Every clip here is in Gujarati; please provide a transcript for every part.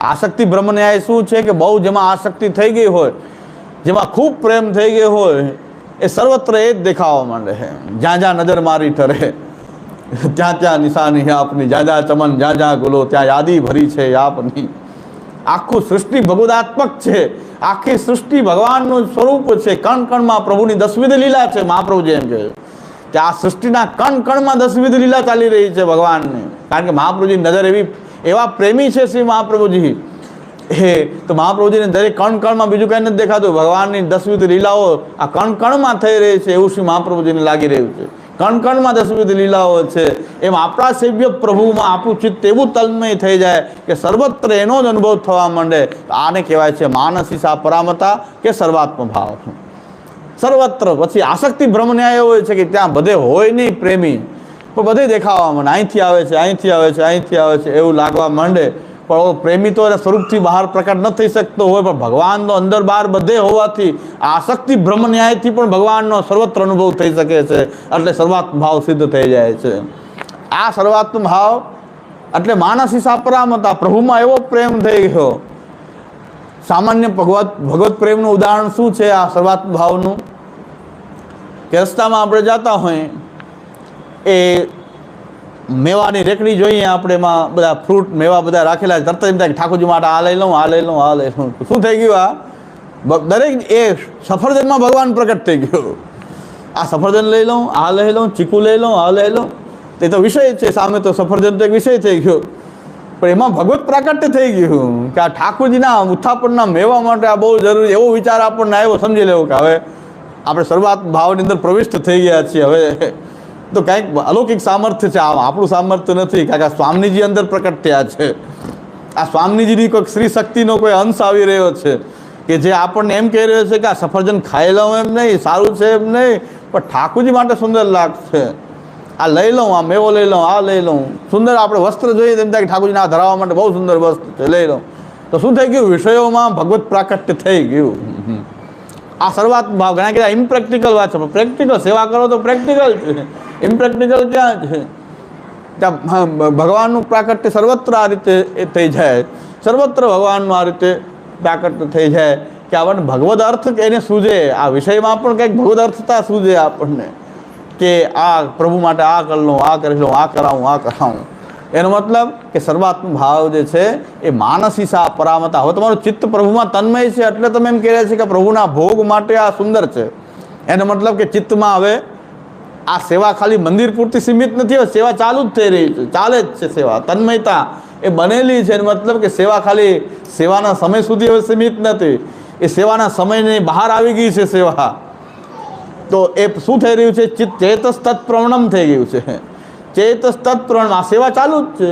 આસક્તિ બ્રહ્મ ન્યાય શું છે કે બહુ જેમાં આસક્તિ થઈ ગઈ હોય, જેમાં ખૂબ પ્રેમ થઈ ગયો હોય, એ સર્વત્ર એ જ દેખાવા માંડે છે. જ્યાં જ્યાં નજર મારી ઠરે, ત્યાં ત્યાં નિશાની આપની. જ્યાં જ્યાં ચમન, જ્યાં જ્યાં ગુલો, ત્યાં યાદી ભરી છે આપની. આખું સૃષ્ટિ ભગવદાત્મક છે. આખી સૃષ્ટિ ભગવાનનું સ્વરૂપ છે. કણ કણમાં પ્રભુની દસવિધ લીલા છે. મહાપ્રભુજી એમ કહે કે આ સૃષ્ટિના કણ કણમાં દસવિધ લીલા ચાલી રહી છે ભગવાનની. કારણ કે મહાપ્રભુજી નજર એવી એવા પ્રેમી છે શ્રી મહાપ્રભુજી. હે, તો મહાપ્રભુજીને દરેક કણ કણમાં બીજું કંઈ નથી દેખાતું. ભગવાનની દસવિધ લીલાઓ આ કણ કણમાં થઈ રહી છે એવું શ્રી મહાપ્રભુજીને લાગી રહ્યું છે. કણ કણમાં દસવિધ લીલાઓ છે. એમ આપણા સેવ્ય પ્રભુમાં આપણું ચિત્ત એવું તલમય થઈ જાય કે સર્વત્ર એનો જ અનુભવ થવા માંડે. આને કહેવાય છે માનસીસા પરામતા કે સર્વાત્મ ભાવ સર્વત્ર, પછી આસક્તિ ભ્રમ ન્યાય હોય છે કે ત્યાં બધે હોય નહીં પ્રેમી. પણ બધે દેખાવા મને. અહીંથી આવે છે, અહીંથી આવે છે, અહીંથી આવે છે, એવું લાગવા માંડે. પણ પ્રેમી તો સ્વરૂપથી બહાર પ્રકટ ન થઈ શકતો હોય, પણ ભગવાનનો અંદર બહાર બધે હોવાથી આસક્તિ ભ્રમ ન્યાયથી પણ ભગવાનનો સર્વત્ર અનુભવ થઈ શકે છે, એટલે સર્વાત્મ ભાવ સિદ્ધ થઈ જાય છે. આ સર્વાત્મ ભાવ, એટલે માનસી સાપરામતા પ્રભુમાં એવો પ્રેમ થઈ ગયો. સામાન્ય ભગવત ભગવત પ્રેમનું ઉદાહરણ શું છે આ સર્વાત્મ ભાવનું? કે રસ્તામાં આપણે જતા હોય એ મેવાની રેકડી જોઈએ આપણે એમાં બધા ફ્રૂટ મેવા બધા રાખેલા. તરત એમ થાય ઠાકોરજી માટે આ લઈ લઉં, આ લઈ લઉં, આ લઈ લઉં. શું થઈ ગયું આ? દરેક એ સફરજનમાં ભગવાન પ્રગટ થઈ ગયો. આ સફરજન લઈ લઉં, આ લઈ લઉં, ચીકુ લઈ લઉં, આ લઈ લઉં. તે તો વિષય છે, સામે તો સફરજન તો એક વિષય થઈ ગયો. પણ એમાં ભગવત પ્રાકટ્ય થઈ ગયું કે આ ઠાકોરજીના ઉત્થાપનના મેવા માટે આ બહુ જરૂરી એવો વિચાર આપણને આવ્યો, સમજી લેવો કે હવે આપણે શરૂઆત ભાવની અંદર પ્રવિષ્ટ થઈ ગયા છીએ. હવે તો કાંઈક અલૌકિક સામર્થ્ય છે. આ આપણું સામર્થ્ય નથી કારણ કે આ સ્વામીજી અંદર પ્રકટ થયા છે. આ સ્વામીજીની કોઈક શ્રી શક્તિનો કોઈ અંશ આવી રહ્યો છે કે જે આપણને એમ કહી રહ્યો છે કે આ સફરજન ખાઈ લઉં એમ નહીં, સારું છે એમ નહીં, પણ ઠાકોરજી માટે સુંદર લાગશે આ લઈ લઉં, આ મેવો લઈ લઉં, આ લઈ લઉં. સુંદર આપણે વસ્ત્ર જોઈએ તેમ થાય કે આ ધરાવવા માટે બહુ સુંદર વસ્ત્ર છે. લઈ લઉં. તો શું થઈ ગયું? વિષયોમાં ભગવત પ્રાકટ્ય થઈ ગયું. આ શરૂઆત ભાવ ઘણા કહેતા ઇમ્પ્રેક્ટિકલ વાત છે પ્રેક્ટિકલ સેવા કરો તો પ્રેક્ટિકલ છે. ઇમ્પ્રેક્ટિકલ ક્યાં છે? ત્યાં ભગવાનનું પ્રાકટ્ય સર્વત્ર આ રીતે થઈ જાય. સર્વત્ર ભગવાનનું આ રીતે પ્રાકટ્ય થઈ જાય કે આપણને ભગવદ અર્થ એને સૂજે. આ વિષયમાં પણ કંઈક ભગવદ અર્થતા સૂજે આપણને. કે આ પ્રભુ માટે આ કરી લઉં આ કરી લઉં આ કરાવું આ કરાવું. એનો મતલબ કે સર્વાત્મ ભાવ જે છે એ માનસી સા પરામતા હવે તમારું ચિત્ત પ્રભુમાં તન્મય છે એટલે તમે એમ કહી રહ્યા છે કે પ્રભુના ભોગ માટે આ સુંદર છે. એનો મતલબ કે ચિત્તમાં હવે આ સેવા ખાલી મંદિર પૂરતી સીમિત નથી, હવે સેવા ચાલુ જ થઈ રહી છે, ચાલે જ છે સેવા. તન્મયતા એ બનેલી છે, એનો મતલબ કે સેવા ખાલી સેવાના સમય સુધી હવે સીમિત નથી. એ સેવાના સમયની બહાર આવી ગઈ છે સેવા. તો એ શું થઈ રહ્યું છે? ચિત્ત ચેતસ તત્પ્રવણમ થઈ ગયું છે. ચેતસ તત્પ્રણ આ સેવા ચાલુ જ છે.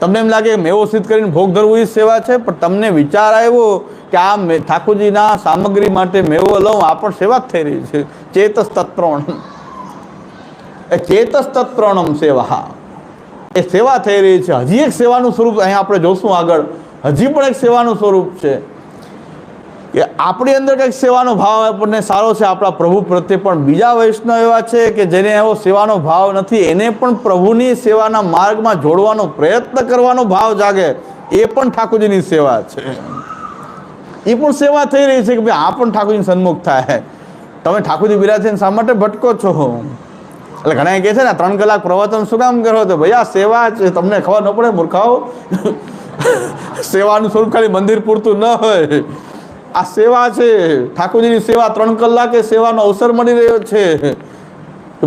તમને એમ લાગે મેવો સિદ્ધ કરીને ભોગ ધરવું એ સેવા છે, પણ તમને વિચાર આવ્યો કે આ ઠાકોરજીના સામગ્રી માટે મેવો લઉં, આ પણ સેવા જ થઈ રહી છે. ચેતસ તત્પ્રણ એ ચેતસ તત્પ્રણમ સેવા એ સેવા થઈ રહી છે. હજી એક સેવાનું સ્વરૂપ અહીંયા આપણે જોશું આગળ. હજી પણ એક સેવાનું સ્વરૂપ છે. કે આપણી અંદર કંઈક સેવાનો ભાવ આપણને સારો છે, આપણા પ્રભુ પ્રત્યે પણ બીજા વૈષ્ણવ એવા છે કે જેને એવો સેવાનો ભાવ નથી, એને પણ પ્રભુની સેવાના માર્ગમાં જોડવાનો પ્રયત્ન કરવાનો ભાવ જાગે, એ પણ ઠાકોરજીની સેવા છે. એ પણ સેવા થઈ રહી છે કે ભાઈ આ પણ ઠાકોરજી સન્મુખ થાય. તમે ઠાકોરજી બિરાજીને શા માટે ભટકો છો? એટલે ઘણા કહે છે ને ત્રણ કલાક પ્રવચન શું કામ કરો તો ભાઈ આ સેવા છે, તમને ખબર ન પડે, મૂર્ખાઓ. સેવાનું સ્વરૂપ ખાલી મંદિર પૂરતું ન હોય. આ સેવા છે. ઠાકોરજીની સેવા ત્રણ કલાકે સેવાનો અવસર મળી રહ્યો છે.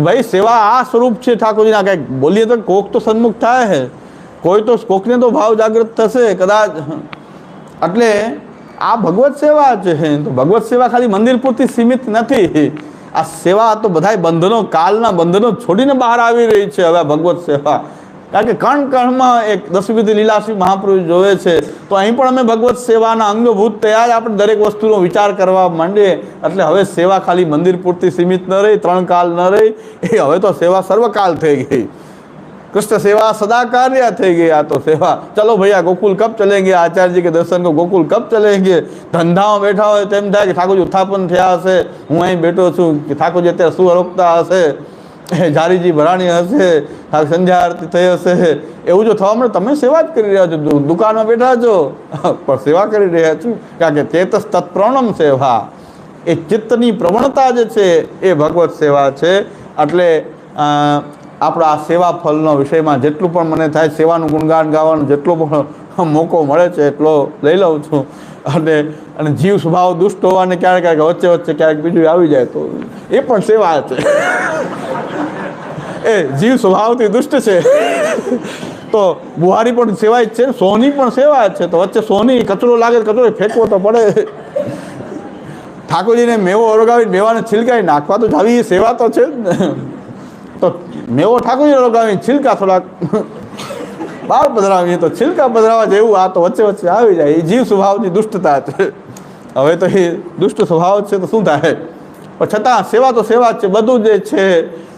ભાઈ, સેવા આ સ્વરૂપ છે ઠાકોરજીના. કંઈક બોલીએ તો કોક તો સન્મુખ થાય છે કોઈ તો, કોકને તો ભાવ જાગૃત થશે. કદાચ, એટલે આ ભગવત સેવા છે તો ભગવત સેવા ખાલી મંદિર પૂરતી સીમિત નથી. આ સેવા તો બધાય બંધનો, કાલના બંધનો છોડીને બહાર આવી રહી છે હવે ભગવત સેવા. કારણ કે કણ કણમાં એક દસવિધ લીલાશ્રી મહાપુરુષ જોવે છે તો અહીં પણ અમે ભગવત સેવાના અંગભૂત થયા જ આપણે દરેક વસ્તુનો વિચાર કરવા માંડીએ એટલે હવે સેવા ખાલી મંદિર પૂરતી સીમિત ન રહી ત્રણ કાલ ન રહી એ હવે તો સેવા સર્વકાલ થઈ ગઈ कृष्ण सेवा सदा कार्य થઈ ગઈ આ તો સેવા ચલો ભૈયા ગોકુલ કબ ચલેંગે આચાર્યજી કે દર્શન કો ગોકુલ કબ ચલેંગે ધંધામાં બેઠા હોય તેમ થાય કે ઠાકોરજી ઉત્થાપન થયા હશે હું અહીં બેઠો છું કે ઠાકોરજી અત્યારે શું અરોગતા હશે એ જારીજી ભરાણી હશે સંધ્યા આરતી થઈ હશે. એવું જો થવા મળે તમે સેવા જ કરી રહ્યા છો દુકાનમાં બેઠા છો. પણ સેવા કરી રહ્યા છો, કારણ કે ચેતસ તત્પ્રણમ સેવા. એ ચિત્તની પ્રવણતા જે છે, એ ભગવત સેવા છે. એટલે આપણા આ સેવા ફલનો વિષયમાં જેટલું પણ મને થાય, સેવાનું ગુણગાન ગાવાનો જેટલો પણ મોકો મળે છે, એટલો લઈ લઉં છું. અને અને જીવ સ્વભાવ દુષ્ટ હોવાને ક્યારેક ક્યારેક વચ્ચે વચ્ચે ક્યારેક બીજું આવી જાય તો એ પણ સેવા છે. એ જીવ સ્વભાવથી દુષ્ટ છે. તો બુહારી પણ સેવાય જ છે, સોની પણ સેવા જ છે. તો વચ્ચે સોની કચરો લાગે કચરો ફેંકવો તો પડે. ઠાકોરજીને મેવો ઓળગાવી મેવાને છિલકાવી નાખવા તો આવી સેવા તો છે ને. તો મેવો ઠાકોરજી ઓળગાવી છિલકા થોડાક બહાર પધરાવીએ તો છિલકા પધરાવા જેવું આ તો વચ્ચે વચ્ચે આવી જાય. એ જીવ સ્વભાવની દુષ્ટતા છે. હવે તો એ દુષ્ટ સ્વભાવ છે તો શું થાય? પણ છતાં સેવા તો સેવા જ છે, બધું જે છે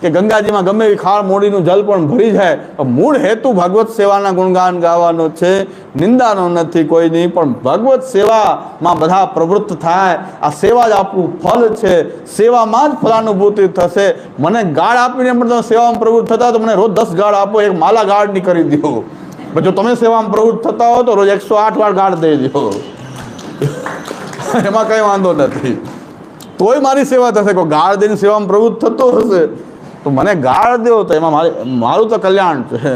કે ગંગાજીમાં ગમે એવી ખાળ મોડીનું જલ પણ ભરી જાય મૂળ હેતુ ભગવત સેવાના ગુણગાન ગાવાનો છે, નિંદાનો નથી કોઈની, પણ ભગવત સેવામાં બધા પ્રવૃત્ત થાય, આ સેવા જ આપણું ફલ છે, સેવામાં જ ફલાનુભૂતિ થશે. મને ગાળ આપીને પણ તમે સેવામાં પ્રવૃત્ત થતા તો મને રોજ દસ ગાળ આપો, એક માલા ગાળની કરી દો. જો તમે સેવામાં પ્રવૃત્ત થતા હો તો રોજ એકસો આઠ વાર ગાળ દઈ દો. એમાં કંઈ વાંધો નથી. તોય મારી સેવા થશે, કોઈ ગાળ દઈને સેવામાં પ્રવૃત્ત થતો હશે. તો મને ગાળ દેવો તો એમાં મારે, મારું તો કલ્યાણ છે.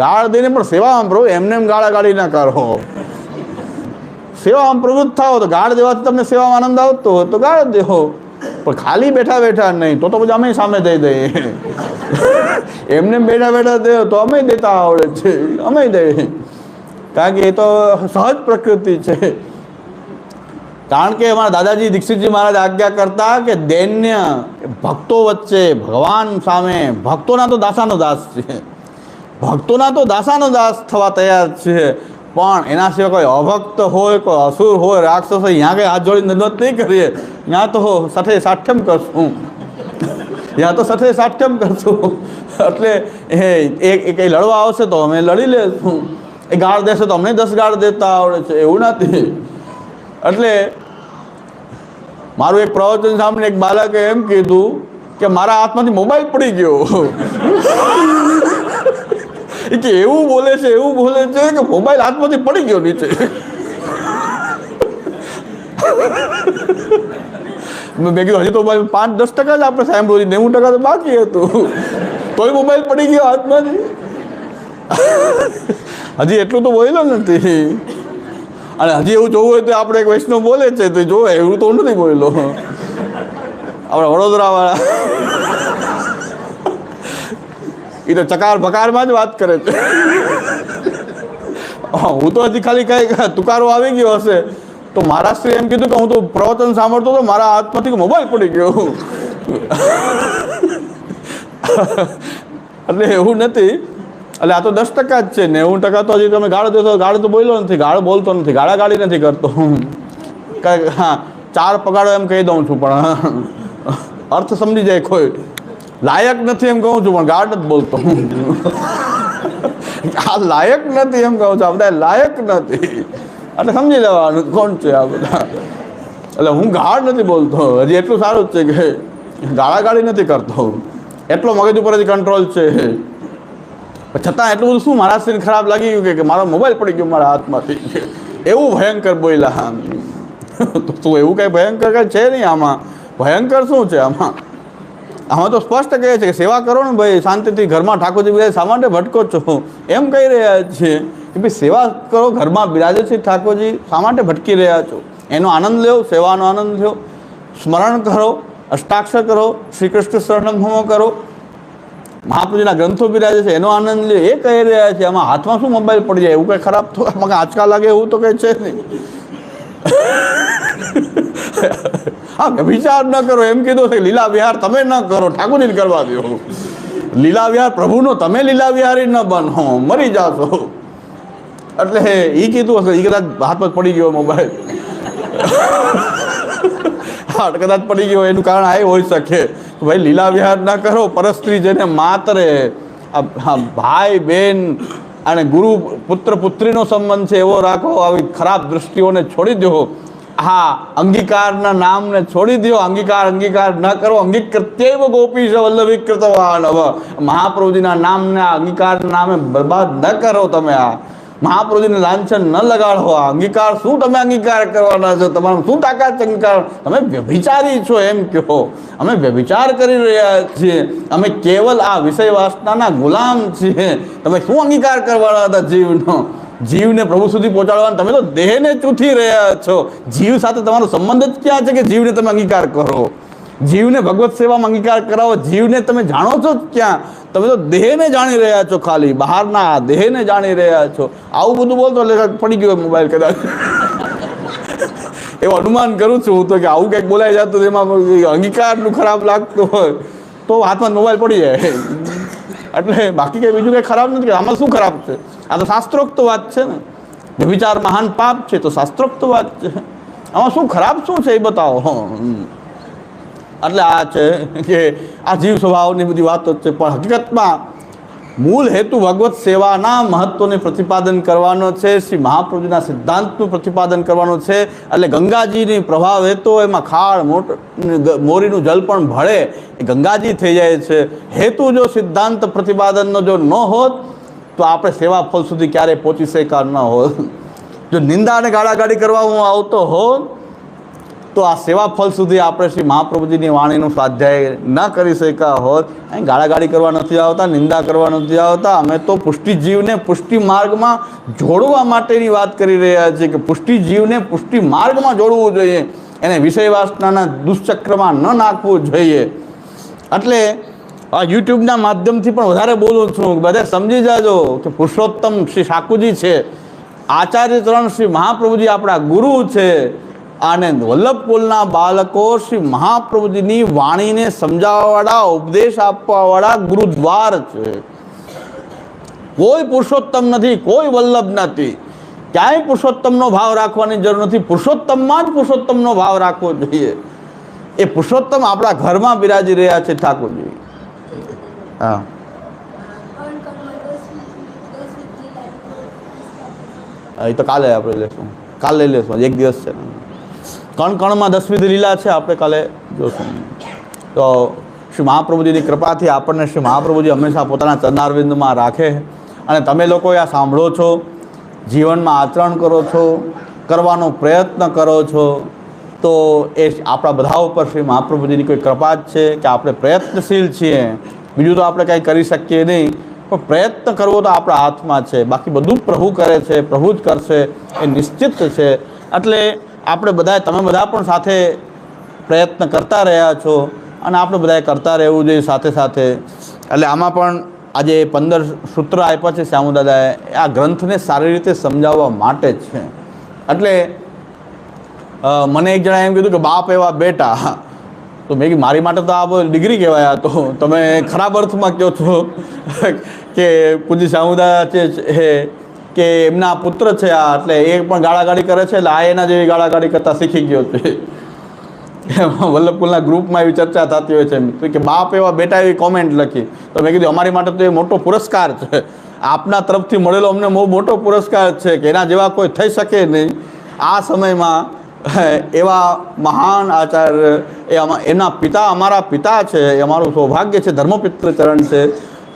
ગાળ દઈને પણ સેવામાં પ્રભુ એમને એમ ગાળા ગાળી ના કરો સેવામાં પ્રવૃત્ત થાઓ તો ગાળ દેવાથી તમને સેવામાં આનંદ આવતો હોય તો ગાળ દેવો પણ ખાલી બેઠા બેઠા નહીં, તો તો પછી અમે સામે દઈ દઈએ. એમને બેઠા બેઠા દે તો અમે દેતા આવડે છે. અમે દઈએ. કારણ કે એ તો સહજ પ્રકૃતિ છે. કારણ કે અમારા દાદાજી દીક્ષિતજી મહારાજ આજ્ઞા કરતા કે દૈન્ય ભક્તો વચ્ચે ભગવાન સામે, ભક્તોના તો દાસાનો દાસ છે. ભક્તોના તો દાસાનો દાસ થવા તૈયાર છે. પણ એના સિવાય કોઈ અભક્ત હોય, કોઈ અસુર હોય, રાક્ષસ હોય ત્યાં કંઈ હાથ જોડી નદવત નહીં કરીએ. ત્યાં તો સાથે સાઠ્યમ કરશું. ત્યાં તો સાથે સાઠ્યમ કરશું. એટલે એ એ- એ કંઈ લડવા આવશે તો અમે લડી લેશું. એ ગાળ દેશે તો અમને દસ ગાળ દેતા આવડે છે. એવું નથી. એટલે મારું એક પ્રવચન સામે એક બાળકે એમ કીધું કે મારા હાથમાંથી મોબાઈલ પડી ગયો. કે એવું બોલે છે, એવું બોલે છે કે મોબાઈલ હાથમાંથી પડી ગયો નીચે. મેં કીધું, હજી તો પાંચ, દસ ટકા જ આપણે સાંભળ્યું નેવું ટકા તો બાકી હતું. તોય મોબાઈલ પડી ગયો હાથમાંથી. હજી એટલું તો બોલ્યો નથી. અને હજી એવું જોવું હોય તો આપણે એક વૈષ્ણવ બોલે છે, તો જોવે, એવું તો નથી બોલેલો આપણે વડોદરાવાળા. એ તો ચકાર ભકારમાં જ વાત કરે છે. હું તો હજી ખાલી કઈ તુકારો આવી ગયો હશે. તો મહારાષ્ટ્રી એમ કીધું કે હું તો પ્રવચન સાંભળતો હતો મારા હાથમાંથી મોબાઈલ પડી ગયો. એટલે એવું નથી. એટલે આ તો દસ ટકા જ છે, નેવું ટકા તો હજી તમે ગાળો દેશો ગાળો તો બોલ્યો નથી, ગાળો બોલતો નથી ગાળા ગાળી નથી કરતો. હા, ચાર પગાડો એમ કહી દઉં છું, પણ અર્થ સમજી જાય કોઈ. લાયક નથી એમ કહું છું, પણ ગાળ નથી બોલતો. આ લાયક નથી એમ કહું છું, આ બધા લાયક નથી. એટલે સમજી લેવાનું, કોણ છે આ બધા? એટલે હું ગાળ નથી બોલતો, હજી એટલું સારું જ છે કે ગાળા ગાળી નથી કરતો. એટલો મગજ ઉપર હજી કંટ્રોલ છે. છતાં એટલું બધું શું, મારા શરીર ખરાબ લાગી ગયું કે- મારો મોબાઈલ પડી ગયો મારા હાથમાંથી. એવું ભયંકર બોલ્યા તો શું એવું કંઈ ભયંકર કંઈ છે નહીં આમાં. ભયંકર શું છે આમાં? આમાં તો સ્પષ્ટ કહે છે કે સેવા કરો ને ભાઈ, શાંતિથી ઘરમાં ઠાકોરજી બિરાજે શા માટે ભટકો છો. એમ કહી રહ્યા છીએ કે ભાઈ, સેવા કરો, ઘરમાં બિરાજે છે ઠાકોરજી શા માટે ભટકી રહ્યા છો. એનો આનંદ લ્યો, સેવાનો આનંદ લ્યો. સ્મરણ કરો, અષ્ટાક્ષર કરો શ્રી કૃષ્ણ શરણમ કરો. મહાપ્રભુજીના ગ્રંથો બિરાજે છે, એનો આનંદ લે, એ કહી રહ્યા છે, આમાં હાથમાં શું મોબાઈલ પડી જાય? એવું કંઈ ખરાબ તો આમાં આંચકા લાગે એવું તો કંઈ છે નહીં. હા વિચાર ન કરો, એમ કીધું છે, લીલા વિહાર તમે ન કરો, ઠાકોરજીને કરવા દો. લીલા વિહાર, પ્રભુનો તમે લીલા વિહારી ન બનો, મરી જાશો. એટલે એ કીધું હશે એ કદાચ હાથમાં પડી ગયો મોબાઈલ હા, કદાચ પડી ગયો એનું કારણ આ હોઈ શકે. ભાઈ લીલા વિહાર ના કરો, પરસ્ત્રી જેને માતરે. ભાઈ, બેન અને ગુરુ, પુત્ર, પુત્રીનો સંબંધ છે, એવો રાખો, આવી ખરાબ દૃષ્ટિઓને છોડી દો. હા, અંગીકારના નામને છોડી દો, અંગીકાર અંગીકાર ન કરો અંગીકૃત્ય ગોપી છે વલ્લભી કૃતવાન હવે મહાપ્રભુજીના નામને આ અંગીકારના નામે બરબાદ ન કરો તમે આ. મહાપ્રભુજીને લાંછન ન લગાડો આ અંગીકાર શું તમે અંગીકાર કરવાના છો? તમારું શું તાકાત અંગીકાર? તમે વ્યભિચારી છો એમ કહો. અમે વ્યભિચાર કરી રહ્યા છીએ. અમે કેવલ આ વિષય વાસનાના ગુલામ છીએ. તમે શું અંગીકાર કરવાના હતા જીવનો? જીવને પ્રભુ સુધી પહોંચાડવાનું? તમે તો દેહને ચૂથી રહ્યા છો. જીવ સાથે તમારો સંબંધ જ ક્યાં છે કે જીવને તમે અંગીકાર કરો? જીવને ભગવત સેવામાં અંગીકાર કરાવો. જીવને તમે જાણો છો ક્યાં? તમે તો દેહને જાણી રહ્યા છો ખાલી. બહારના દેહને જાણી રહ્યા છો. આવું બધું બોલતો એટલે પડી ગયો મોબાઈલ કદાચ. એવું અનુમાન કરું છું હું તો કે આવું કંઈક બોલાઈ જતું એમાં અંગીકારનું ખરાબ લાગતું હોય. તો હાથમાં મોબાઈલ પડી જાય. એટલે બાકી કંઈ બીજું કંઈ ખરાબ નથી. આમાં શું ખરાબ છે? આ તો શાસ્ત્રોક્ત વાત છે ને. વ્યભિચાર મહાન પાપ છે તો શાસ્ત્રોક્ત વાત છે. આમાં શું ખરાબ શું છે એ બતાવો. એટલે આ છે કે આ જીવ સ્વભાવની બધી વાતો છે. પણ હકીકતમાં મૂળ હેતુ ભગવત સેવાના મહત્વને પ્રતિપાદન કરવાનો છે. શ્રી મહાપ્રભુજીના સિદ્ધાંતનું પ્રતિપાદન કરવાનું છે. એટલે ગંગાજીની પ્રભાવ હેતો એમાં ખાડ મોટ, મોરીનું જલ પણ ભળે એ ગંગાજી થઈ જાય છે. હેતુ જો સિદ્ધાંત પ્રતિપાદનનો જો ન હોત, તો આપણે સેવા ફળ સુધી ક્યારેય પહોંચી શકા ન હોત. જો નિંદા અને ગાળાગાળી કરવા હું આવતો હોત તો આ સેવા ફળ સુધી આપણે શ્રી મહાપ્રભુજીની વાણીનું સ્વાધ્યાય ન કરી શક્યા હોત. અહીં ગાળાગાળી કરવા નથી આવતા, નિંદા કરવા નથી આવતા. અમે તો પુષ્ટિ જીવને પુષ્ટિ માર્ગમાં જોડવા માટેની વાત કરી રહ્યા છીએ કે પુષ્ટિ જીવને પુષ્ટિ માર્ગમાં જોડવું જોઈએ. એને વિષય વાસનાના દુષ્ચક્રમાં ન નાખવું જોઈએ. એટલે આ યુટ્યુબના માધ્યમથી પણ વધારે બોલું છું. બધા સમજી જાજો કે પુરુષોત્તમ શ્રી શાકુજી છે. આચાર્ય ચરણ શ્રી મહાપ્રભુજી આપણા ગુરુ છે. અને વલ્લભકુલના બાળકો શ્રી મહાપ્રભુજીની વાણીને સમજાવવાવાળા ઉપદેશ આપવાવાળા ગુરુદ્વાર છે. કોઈ પુરુષોત્તમ નથી કોઈ વલ્લભ નથી. ક્યાંય પુરુષોત્તમનો ભાવ રાખવાની જરૂર નથી. પુરુષોત્તમમાં જ પુરુષોત્તમનો ભાવ રાખવો જોઈએ. એ પુરુષોત્તમ આપણા ઘરમાં બિરાજી રહ્યા છે ઠાકોરજી. હા, એ તો કાલે આપણે લેશું. કાલે લેશું. એક દિવસ છે. કણ કણમાં દસમી લીલા છે, આપણે કાલે જોશું. તો શ્રી મહાપ્રભુજીની કૃપાથી આપણને શ્રી મહાપ્રભુજી હંમેશા પોતાના ચરણારવિંદમાં રાખે. અને તમે લોકો આ સાંભળો છો, જીવનમાં આચરણ કરો છો, કરવાનો પ્રયત્ન કરો છો, તો એ આપણા બધા ઉપર શ્રી મહાપ્રભુજીની કોઈ કૃપા જ છે કે આપણે પ્રયત્નશીલ છીએ. બીજું તો આપણે કંઈ કરી શકીએ નહીં, પણ પ્રયત્ન કરવો તો આપણા હાથમાં છે. બાકી બધું પ્રભુ કરે છે, પ્રભુ જ કરશે, એ નિશ્ચિત છે. એટલે આપણે બધા તમે બધા પણ સાથે પ્રયત્ન કરતા રહ્યા છો અને આપણે બધાએ કરતા રહેવું જોઈએ સાથે સાથે. એટલે આમાં પણ આજે પંદર સૂત્ર આપ્યા છે શ્યામુદાદાએ. આ ગ્રંથને સારી રીતે સમજાવવા માટે છે. એટલે મને એક જણા એમ કીધું કે બાપ એવા બેટા. તો મેં કીધું, મારી માટે તો આ ડિગ્રી કહેવાય તો. તમે ખરાબ અર્થમાં કહો છો કે પૂજ્ય સામુદાય છે કે એમના પુત્ર છે આ, એટલે એ પણ ગાળાગાળી કરે છે, એટલે આ એના જેવી ગાળાગાળી કરતા શીખી ગયો છે. વલ્લભકુલના ગ્રુપમાં એવી ચર્ચા થતી હોય છે કે બાપ એવા બેટા એવી કોમેન્ટ લખી. તો મેં કીધું, અમારી માટે તો એ મોટો પુરસ્કાર છે. આપના તરફથી મળેલો અમને બહુ મોટો પુરસ્કાર છે કે એના જેવા કોઈ થઈ શકે નહીં. આ સમયમાં એવા મહાન આચાર્ય, એ એમના પિતા, અમારા પિતા છે, એ અમારું સૌભાગ્ય છે ધર્મપિત્ર ચરણ છે.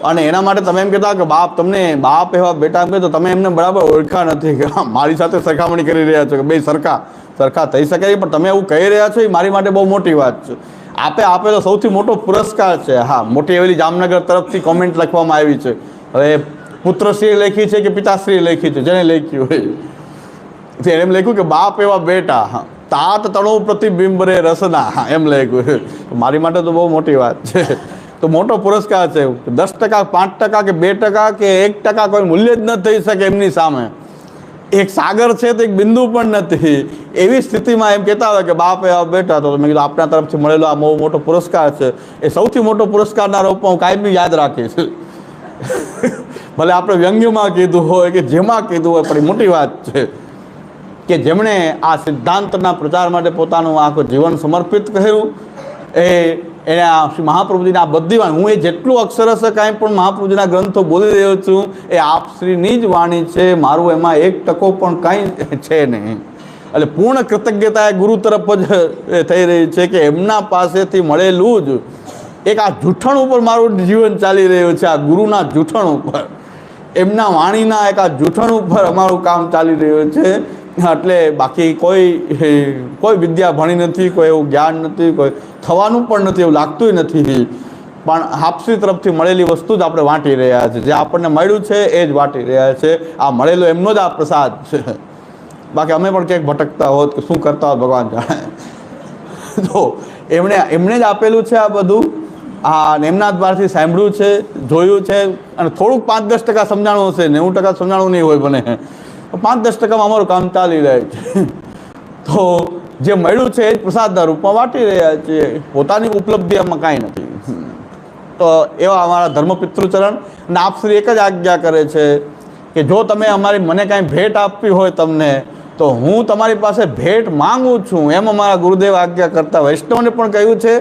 અને એના માટે તમે એમ કહેતા કે બાપ, તમને બાપ એવા બેટા એમ કહે તો તમે એમને બરાબર ઓળખા નથી. કે મારી સાથે સરખામણી કરી રહ્યા છો કે બે સરખા સરખા થઈ શકે પણ તમે એવું કહી રહ્યા છો એ મારી માટે બહુ મોટી વાત છે. આપે આપેલો સૌથી મોટો પુરસ્કાર છે. હા, મોટી એવી જામનગર તરફથી કોમેન્ટ લખવામાં આવી છે. હવે પુત્રશ્રીએ લખી છે કે પિતાશ્રીએ લખી છે? જેને લખ્યું હોય. એમ લખ્યું કે બાપ એવા બેટા, હા, તાત તણો પ્રતિબિંબ રે રસના એમ લખ્યું. મારી માટે તો બહુ મોટી વાત છે. તો મોટો પુરસ્કાર છે. દસ ટકા, પાંચ ટકા કે બે ટકા કે એક ટકા કોઈ મૂલ્ય જ ન થઈ શકે એમની સામે. એક સાગર છે તો એક બિંદુ પણ નથી. એવી સ્થિતિમાં એમ કહેતા હોય કે બાપ એવા બેટા તો મેં કીધું આપણા તરફથી મળેલો આ બહુ મોટો પુરસ્કાર છે. એ સૌથી મોટો પુરસ્કારના રૂપમાં હું કાયમી યાદ રાખીશ. ભલે આપણે વ્યંગ્યમાં કીધું હોય કે જેમાં કીધું હોય, પણ મોટી વાત છે. કે જેમણે આ સિદ્ધાંતના પ્રચાર માટે પોતાનું આખું જીવન સમર્પિત કર્યું. એ આ શ્રી મહાપ્રભુજીના આ બધી વાણી, હું એ જેટલું અક્ષરસ કાંઈ પણ મહાપ્રભુજીના ગ્રંથો બોલી રહ્યો છું, એ આપશ્રીની જ વાણી છે, મારું એમાં એક ટકો પણ કાંઈ છે નહીં. એટલે પૂર્ણ કૃતજ્ઞતા એ ગુરુ તરફ જ થઈ રહી છે કે એમના પાસેથી મળેલું જ એક આ જૂઠણ ઉપર મારું જીવન ચાલી રહ્યું છે, આ ગુરુના જૂઠણ ઉપર. એમના વાણીના એક આ જૂઠણ ઉપર અમારું કામ ચાલી રહ્યું છે. એટલે બાકી કોઈ કોઈ વિદ્યા ભણી નથી, કોઈ એવું જ્ઞાન નથી, કોઈ થવાનું પણ નથી, એવું લાગતું નથી. પણ હાપસી તરફથી મળેલી વસ્તુ જ આપણે વાંટી રહ્યા છે. જે આપણને મળ્યું છે, એ જ વાંટી રહ્યા છે. આ મળેલો એમનો જ આ પ્રસાદ છે. બાકી અમે પણ ક્યાંક ભટકતા હોત કે શું કરતા હોત, ભગવાન જાણે. તો એમણે એમણે જ આપેલું છે આ બધું. આ નેમનાથ દ્વારથી સાંભળ્યું છે, જોયું છે. અને થોડુંક પાંચ દસ ટકા સમજાણું હશે. નેવું ટકા સમજાણું નહીં હોય બને પાંચ દસ ટકામાં અમારું કામ ચાલી રહે છે. તો જે મળ્યું છે એ પ્રસાદના રૂપમાં વાટી રહ્યા છે. પોતાની ઉપલબ્ધિ એમાં કાંઈ નથી. તો એવા અમારા ધર્મપિતૃચરણ અને આપશ્રી એક જ આજ્ઞા કરે છે કે જો તમે અમારી મને કાંઈ ભેટ આપવી હોય તમને, તો હું તમારી પાસે ભેટ માંગુ છું. એમ અમારા ગુરુદેવ આજ્ઞા કરતા વૈષ્ણવને પણ કહ્યું છે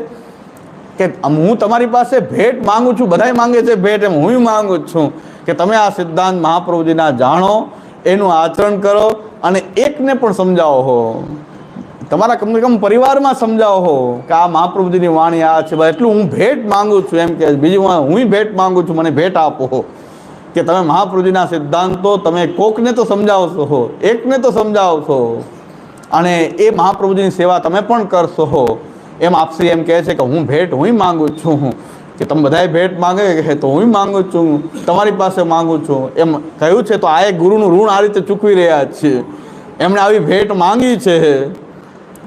કે હું તમારી પાસે ભેટ માંગુ છું. બધાય માંગે છે ભેટ એમ હું માંગુ છું કે તમે આ સિદ્ધાંત મહાપ્રભુજીના જાણો. એનું આચરણ કરો અને એકને પણ સમજાવો હો. તમારા કમ કમ પરિવારમાં સમજાવો હો કે આ મહાપ્રભુજીની વાણી આ છે એટલું હું ભેટ માંગુ છું એમ કે બીજું હું ભેટ માંગુ છું, મને ભેટ આપો કે તમે મહાપ્રભુજીના સિદ્ધાંતો તમે કોકને તો સમજાવશો હો, એકને તો સમજાવશો. અને એ મહાપ્રભુજીની સેવા તમે પણ કરશો હો. એમ આપશ્રી એમ કહે છે કે હું ભેટ હું માંગુ છું કે તમે બધાએ ભેટ માંગે કે તો હું માંગુ છું, તમારી પાસે માંગુ છું. એમ કહ્યું છે, તો આ એક ગુરુનું ઋણ આ રીતે ચૂકવી રહ્યા છીએ એમણે આવી ભેટ માંગી છે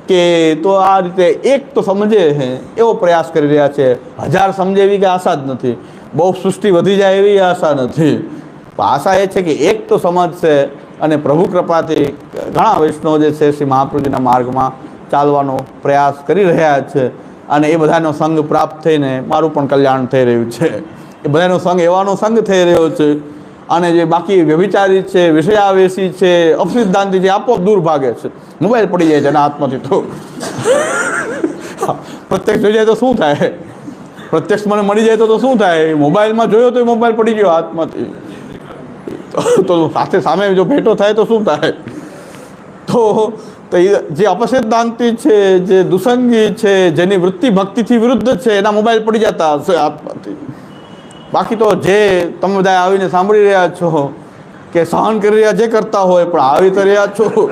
કે તો આ રીતે એક તો સમજે હે, એવો પ્રયાસ કરી રહ્યા છે. હજાર સમજે એવી કે આશા જ નથી. બહુ સૃષ્ટિ વધી જાય એવી આશા નથી. આશા એ છે કે એક તો સમજશે અને પ્રભુ કૃપાથી ઘણા વૈષ્ણવ જે છે, શ્રી મહાપ્રભુજીના માર્ગમાં ચાલવાનો પ્રયાસ કરી રહ્યા છે. અને એ બધાનો સંગ પ્રાપ્ત થઈને મારું પણ કલ્યાણ થઈ રહ્યું છે. એ બધાનો સંગ એવાનો સંગ થઈ રહ્યો છે. અને જે બાકી વ્યભિચારી છે, વિષયાવેશી છે, અપસિદ્ધાંતિ છે આપો દૂર ભાગે છે. મોબાઈલ પડી જાય છે એના હાથમાંથી તો. પ્રત્યક્ષ જોઈ જાય તો શું થાય? પ્રત્યક્ષ મને મળી જાય તો શું થાય? મોબાઈલમાં જોયો તો મોબાઈલ પડી ગયો હાથમાંથી. તો સાથે સામે જો ભેટો થાય તો શું થાય? તો તો એ જે અપસિદ્ધાંતિ છે, જે દુસંગી છે, જેની વૃત્તિ ભક્તિથી વિરુદ્ધ છે, એના મોબાઈલ પડી જતા. હશે આત્માથી બાકી તો જે તમે બધા આવીને સાંભળી રહ્યા છો, કે સહન કરી રહ્યા, જે કરતા હોય, પણ આવી તો રહ્યા છો.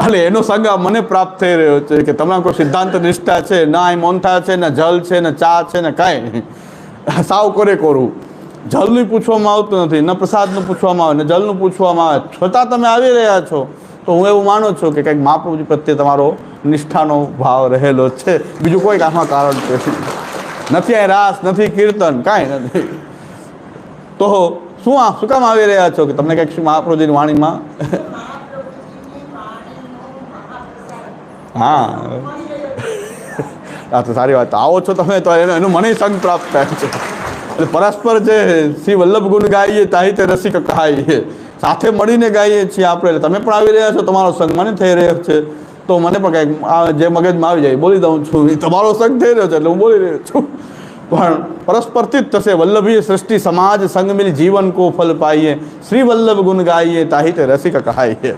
એટલે એનો સંગ મને પ્રાપ્ત થઈ રહ્યો છે, કે તમને કોઈ સિદ્ધાંત નિષ્ઠા છે, ના એ મોનથા છે, ને જલ છે, ને ચા છે, ને કાંઈ. સાવ કરે કોરું. જલનું પૂછવામાં આવતું નથી, ન પ્રસાદનું પૂછવામાં આવે, ને જલનું પૂછવામાં આવે. છતાં તમે આવી રહ્યા છો. તો હું એવું માનું છું કે કંઈક મહાપ્રભુજી પ્રત્યે તમારો નિષ્ઠાનો ભાવ રહેલો છે. બીજું કોઈ આમાં કારણ નથી અહીં રાસ, નથી કીર્તન, કાંઈ નથી. તો શું આ શું કામ આવી રહ્યા છો કે તમને કંઈક મહાપ્રભુજીની વાણીમાં? હા. આ તો સારી વાત. આવો છો તમે તો એનો એનું મને સંગ પ્રાપ્ત થાય છે. એટલે પરસ્પર જે શ્રી વલ્લભ ગુણ ગાઈએ તાહી તે રસિક કહાઈએ. સાથે મળીને ગાઈએ છીએ આપણે. તમે પણ આવી રહ્યા છો, તમારો સંગ મને થઈ રહ્યો છે. તો મને પણ કંઈક જે મગજમાં આવી જાય બોલી દઉં છું. એ તમારો સંગ થઈ રહ્યો છે એટલે હું બોલી રહ્યો છું. પણ પરસ્પરથી જ થશે. વલ્લભી સૃષ્ટિ સમાજ સંગ મિલ જીવન કો ફલ પાઈએ. શ્રી વલ્લભ ગુણ ગાઈએ, તાહિત રસિક કહાઈએ.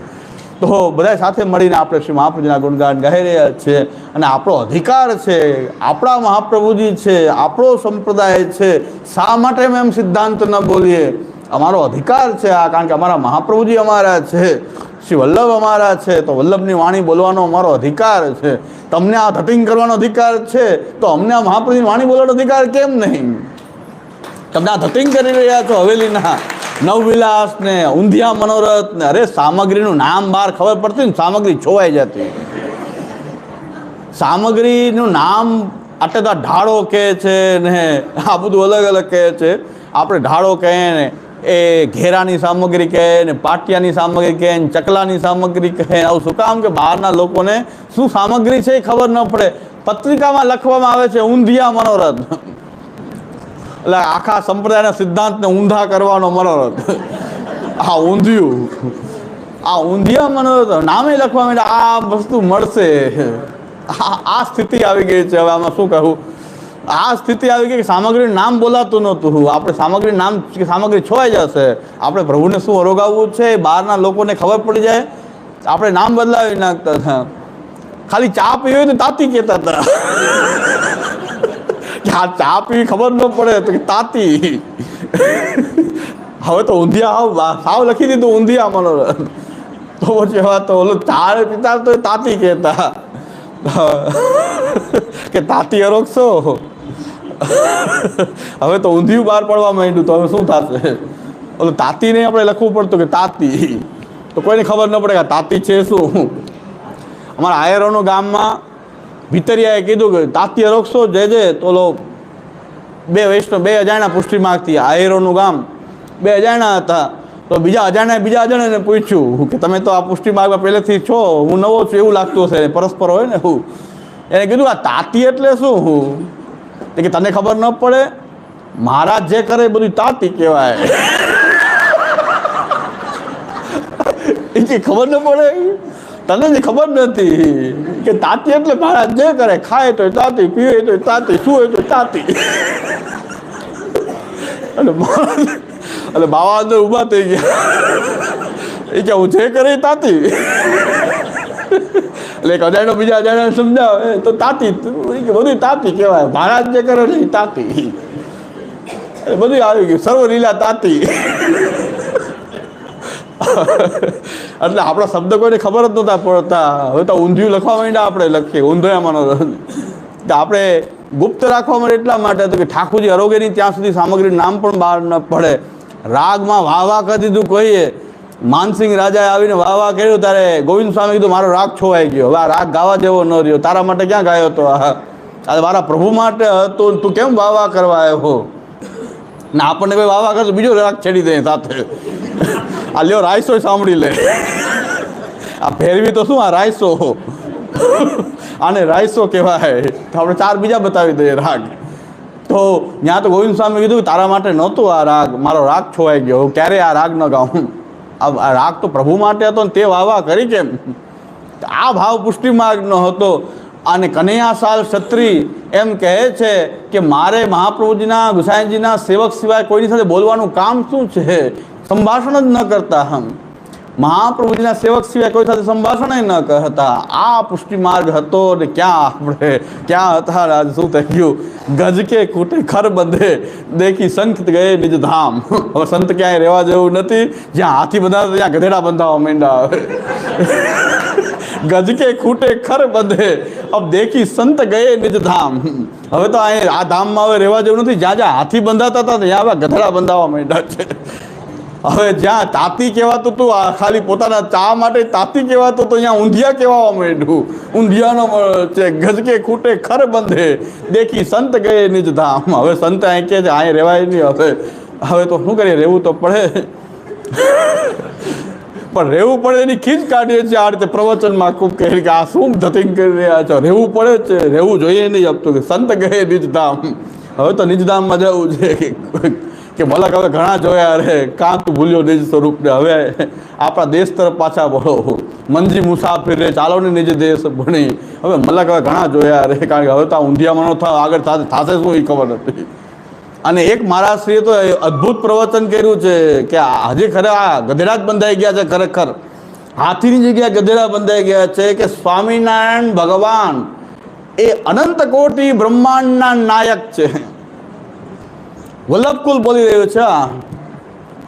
તો બધા સાથે મળીને આપણે શ્રી મહાપ્રભુજીના ગુણગાન ગાઈ રહ્યા છીએ. અને આપણો અધિકાર છે, આપણા મહાપ્રભુજી છે, આપણો સંપ્રદાય છે. શા માટે અમે એમ સિદ્ધાંત ન બોલીએ? અમારો અધિકાર છે આ, કારણ કે અમારા મહાપ્રભુજી અમારા છે, શ્રી વલ્લભ અમારા છે, તો વલ્લભની વાણી બોલવાનો અમારો અધિકાર છે. તમને આ ધટિંગ કરવાનો અધિકાર છે, તો અમને આ મહાપ્રભુની વાણી બોલવાનો અધિકાર કેમ નહીં? તમને આ ધટિંગ કરી રહ્યા છો હવેલીના. નવવિલાસ ને ઊંધિયા મનોરથ ને અરે સામગ્રીનું નામ બહાર ખબર પડતી ને, સામગ્રી છોવાઈ જતી. સામગ્રીનું નામ આટલે તો ઢાળો કહે છે ને, આ બધું અલગ અલગ કહે છે. આપણે ઢાળો કહે ને એ ઘેરાની સામગ્રી કહે ને પાટિયાની સામગ્રી કહે ને ચકલાની સામગ્રી કહે આવું શું કામ કે બહારના લોકોને શું સામગ્રી છે એ ખબર ન પડે. પત્રિકામાં લખવામાં આવે છે ઊંધિયા મનોરથ. એટલે આખા સંપ્રદાયના સિદ્ધાંતને ઊંધા કરવાનો મનોરથ. આ ઊંધિયું. આ ઊંધિયા મનોરથ નામે લખવા માટે આ વસ્તુ મળશે. આ સ્થિતિ આવી ગઈ છે. હવે આમાં શું કહું? આ સ્થિતિ આવી ગઈ કે સામગ્રી નામ બોલાતું નહોતું. આપણે સામગ્રી નામ સામગ્રી છોવાઈ જશે. આપણે પ્રભુને શું અરોગાવવું છે બહારના લોકોને ખબર પડી જાય. આપણે નામ બદલાવી નાખતા હતા. ખાલી ચા પીવી હોય તો તાતી કહેતા હતા. આ ચા પીવી ખબર ન પડે તો તાતી. હવે તો ઊંધિયા આવ, સાવ લખી દીધું ઊંધિયા મને. તો પછી હવે તો ઓલું ચા પીતા તો તાતી કહેતા. કે તાતી અરોગશો. હવે તો ઊંધિયું બહાર પડવા માંડ્યું, તો હવે શું થશે? ઓલું તાતીને આપણે લખવું પડતું કે તાતી. તો કોઈને ખબર ન પડે કે તાતી છે શું? અમારા આયરોનું ગામમાં ભીતરિયાએ કીધું કે તાતી રોકશો જે જે તો ઓલો બે વૈષ્ણવ, બે અજાણ્યા પુષ્ટિ માગતી આયરોનું ગામ. બે અજાણ્યા હતા. તો બીજા અજાણ્યા બીજા અજાણ્યાને પૂછ્યું કે તમે તો આ પુષ્ટિ માર્ગમાં પહેલેથી છો, હું નવો છું, એવું લાગતું હશે. પરસ્પર હોય ને હું. એને કીધું, આ તાતી એટલે શું? હું કે તને ખબર ન પડે, મહારાજ જે કરે બધું તાતી કહેવાય. એ ખબર ન પડે? તને જ ખબર નથી. કે તાતી એટલે મહારાજ જે કરે, ખાય તો તાતી, પીવે તો તાતી, સુવે તો તાતી. અને અને બાવા અંદર ઊભા થઈ ગયા. એ કે હું જે કરે તાતી. એટલે અજાણ્યો બીજા અજાણ્યાને સમજાવે તો તાતી બધું તાતી કહેવાય. મહારાજ જે કરે એ તાતી. બધું આવી ગયું. સર્વ લીલા તાતી. એટલે આપણા શબ્દ કોઈને ખબર જ નહોતા પડતા. હવે તો ઊંધિયું લખવા માંડ્યા આપણે, લખીએ. ઊંધયામાંનો તો. આપણે ગુપ્ત રાખવા માટે એટલા માટે કે ઠાકુરજી અરોગેની ત્યાં સુધી સામગ્રી નામ પણ બહાર ન પડે. રાગમાં વાહ વાહ કરી દીધું કહીએ માનસિંહ રાજાએ આવીને વાહ વાહ કર્યું, ત્યારે ગોવિંદ સ્વામી કીધું, મારો રાગ છોવાઈ ગયો. હવે આ રાગ ગાવા જેવો ન રહ્યો. તારા માટે ક્યાં ગાયો હતો આ? મારા પ્રભુ માટે હતો તું કેમ વાહ વાહ કરવા આવ્યો ને આપણને કોઈ વાહ વાહ બીજો રાગ છેડી દે સાથે. આ લ્યો, રાયસો સાંભળી લે. આ ફેરવી તો શું, આ રાયસો? આને રાયસો કહેવાય. તો આપણે ચાર બીજા બતાવી દઈએ રાગ. તો ત્યાં તો ગોવિંદ સ્વામી કીધું તારા માટે નહોતું આ રાગ. મારો રાગ છોવાઈ ગયો. ક્યારે આ રાગ ન ગાઉં? આ રાગ તો પ્રભુ માટે હતો ને તે વાહ કરી કેમ આ ભાવ પુષ્ટિ માર્ગનો હતો. અને કનૈયા સાલ ક્ષત્રી એમ કહે છે કે મારે મહાપ્રભુજીના, ગુસાઈજીના સેવક સિવાય કોઈની સાથે બોલવાનું કામ શું છે? સંભાષણ જ ન કરતા હમ. મહાપ્રભુજીના સેવક સિવાય કોઈ સાથે સંભાષણ ન કરતા. આ પુષ્ટિ માર્ગ હતો ને ક્યાં આપણે, ક્યાં હતા રાજ? શું થઈ ગયું? ગજકે ખૂટે, ખર બંધે, દેખી સંત ગયે નિજ ધામ. હવે સંત ક્યાંય રહેવા જેવું નથી? જ્યાં હાથી બધા ત્યાં ગધેડા બંધાવા માંડ્યા હવે. ગજકે ખૂટે, ખર બંધે, અબ દેખી સંત ગયે નિજ ધામ. હવે તો આ ધામમાં હવે રહેવા જેવું નથી. જ્યાં જ્યાં હાથી બંધાતા હતા ત્યાં આવા ગધેડા બંધાવા માંડ્યા છે. હવે જ્યાં તાતી કહેવાતું હતું ખાલી પોતાના ચા માટે તાતી કહેવાતું હતું અહીંયા ઊંધિયા કહેવા માંડ્યું. ઊંધિયાનો છે ગજકે ખૂટે, ખર બંધે. દેખી સંત ગયે નિજ ધામ. હવે સંત અહીં કે છે અહીં રહેવાય નહીં. હવે હવે તો શું કરીએ, રહેવું તો પડે. પણ રહેવું પડે એની ખીચ કાઢીએ છીએ આ રીતે પ્રવચનમાં ખૂબ કહે કે આ શું ધતિંગ કરી રહ્યા છો. રહેવું પડે છે, રહેવું જોઈએ નહીં. આપતું કે સંત ગયે નિજ ધામ. હવે તો નિજ ધામમાં જવું છે કે કે મલક હવે ઘણા જોયા રે કામ તું ભૂલ્યો નિજ સ્વરૂપને? હવે આપણા દેશ તરફ પાછા વળો. મંજી મુસાફિર રે, ચાલો ને નિજ દેશ ભણી. હવે મલક હવે ઘણા જોયા અરે, કારણ કે હવે તો ઊંધિયામાં ન આગળ થશે થશે શું એ ખબર નથી. અને એક મહારાષ્ટ્રીએ તો અદ્ભુત પ્રવચન કર્યું છે કે હજી ખરે આ ગધેડા જ બંધાઈ ગયા છે ખરેખર. હાથીની જગ્યાએ ગધેડા બંધાઈ ગયા છે કે સ્વામિનારાયણ ભગવાન એ અનંત કોટી બ્રહ્માંડના નાયક છે. વલ્લભકુલ બોલી રહ્યો છે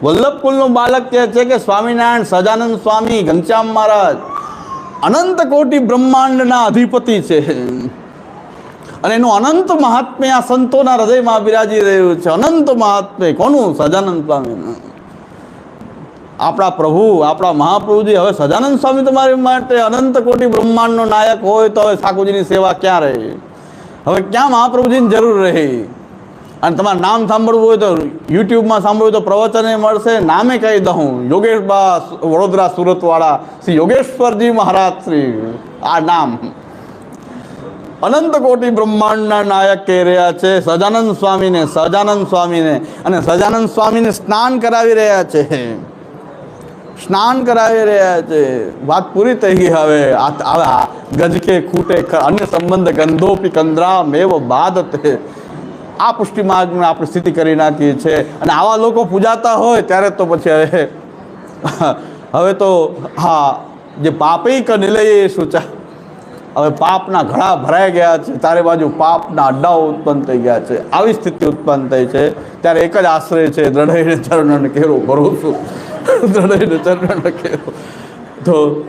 વલ્લભકુલનું બાળક કહે છે કે, સ્વામિનારાયણ સજાનંદ સ્વામી, ઘનશ્યામ મહારાજ, અનંત કોટી બ્રહ્માંડના અધિપતિ છે. અને એનું અનંત મહાત્મ્ય આ સંતોના હૃદયમાં બિરાજી રહ્યું છે. અનંત મહાત્મ્ય કોનું? સજાનંદ સ્વામી આપણા પ્રભુ, આપણા મહાપ્રભુજી, હવે સજાનંદ સ્વામી તમારી માટે અનંત કોટી બ્રહ્માંડનો નાયક હોય તો હવે ઠાકોરજીની સેવા ક્યાં રહે? હવે ક્યાં મહાપ્રભુજીની જરૂર રહી? અને તમારે નામ સાંભળવું હોય તો યુટ્યુબમાં સાંભળવું તો પ્રવચને મળશે. નામે કહી દઉં યોગેશ બા વડોદરા સુરતવાળા શ્રી યોગેશ્વરજી મહારાજ શ્રી. આ નામ. અનંત કોટી બ્રહ્માંડના નાયક કહી રહ્યા છે. સજાનંદ સ્વામીને સજાનંદ સ્વામીને અને સજાનંદ સ્વામીને સ્નાન કરાવી રહ્યા છે. સ્નાન કરાવી રહ્યા છે. વાત પૂરી થઈ ગઈ હવે. આ આ ખૂટે અન્ય સંબંધ ગંધોપી કંદરા મેવ બાદતે આ પુષ્ટિ માર્ગને આપણે સ્થિતિ કરી નાખીએ છીએ. અને આવા લોકો પૂજાતા હોય ત્યારે તો પછી હવે હવે તો, હા, જે પાપી ક નિલયે સૂચા હવે પાપના ઘડા ભરાઈ ગયા છે. તારે બાજુ પાપના અડ્ડાઓ ઉત્પન્ન થઈ ગયા છે. આવી સ્થિતિ ઉત્પન્ન થઈ છે. ત્યારે એક જ આશ્રય છે દ્રઢઈને ચરણ કેરો ભરું છું. દ્રઢઈને ચરણ કેરો. તો